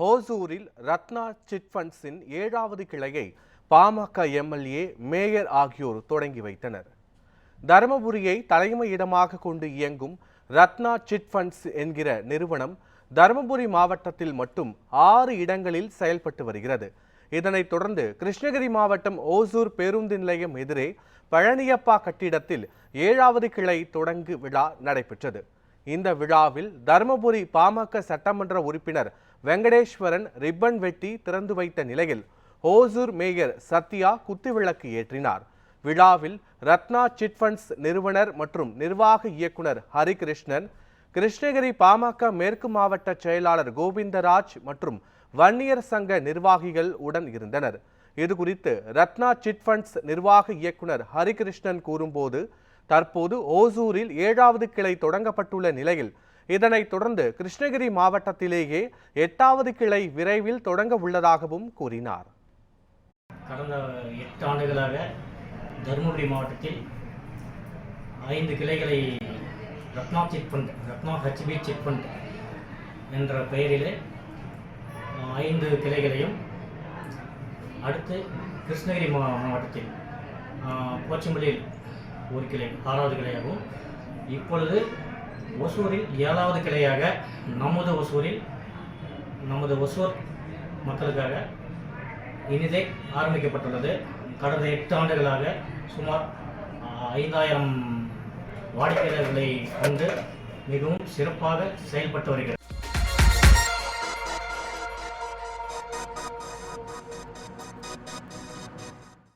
ஹோசூரில் ரத்னா சிட்ஃபண்ட்ஸின் ஏழாவது கிளையை PMK MLA mayor ஆகியோர் தொடங்கி வைத்தனர். தருமபுரியை தலைமையிடமாக கொண்டு இயங்கும் ரத்னா சிட்ஃபண்ட்ஸ் என்கிற நிறுவனம் தருமபுரி மாவட்டத்தில் மட்டும் ஆறு இடங்களில் செயல்பட்டு வருகிறது. இதனைத் தொடர்ந்து கிருஷ்ணகிரி மாவட்டம் ஓசூர் பேருந்து நிலையம் எதிரே பழனியப்பா கட்டிடத்தில் ஏழாவது கிளை தொடங்கு விழா நடைபெற்றது. இந்த விழாவில் தருமபுரி பாமக சட்டமன்ற உறுப்பினர் வெங்கடேஸ்வரன் ரிப்பன் வெட்டி திறந்து வைத்த நிலையில் ஓசூர் மேயர் சத்யா குத்துவிளக்கு ஏற்றினார். விழாவில் ரத்னா சிட்ஃபண்ட்ஸ் நிறுவனர் மற்றும் நிர்வாக இயக்குனர் ஹரிகிருஷ்ணன் கிருஷ்ணகிரி பாமக மேற்கு மாவட்ட செயலாளர் கோவிந்தராஜ் மற்றும் வன்னியர் சங்க நிர்வாகிகள் உடன் இருந்தனர். இது குறித்து ரத்னா சிட்ஃபண்ட்ஸ் நிர்வாக இயக்குனர் ஹரிகிருஷ்ணன் கூறும்போது தற்போது ஓசூரில் ஏழாவது கிளை தொடங்கப்பட்டுள்ள நிலையில் இதனைத் தொடர்ந்து கிருஷ்ணகிரி மாவட்டத்திலேயே எட்டாவது கிளை விரைவில் தொடங்க உள்ளதாகவும் கூறினார். கடந்த எட்டு ஆண்டுகளாக தருமபுரி மாவட்டத்தில் ஐந்து கிளைகளை ரத்னா சிட் ஃபண்ட் ரத்னா ஹச்பி சிட் ஃபண்ட் என்ற பெயரிலே ஐந்து கிளைகளையும் அடுத்து கிருஷ்ணகிரி மா மாவட்டத்தில் போச்சம்பள்ளியில் ஒரு கிளை ஆறாவது கிளையாகவும் இப்பொழுது ஒசூரில் ஏழாவது கிளையாக நமது ஒசூரில் நமது ஒசூர் மக்களுக்காக இனிதே ஆரம்பிக்கப்பட்டுள்ளது. கடந்த எட்டு ஆண்டுகளாக சுமார் ஐந்தாயிரம் வாடிக்கையாளர்களை கொண்டு மிகவும் சிறப்பாக செயல்பட்டு வருகிறது.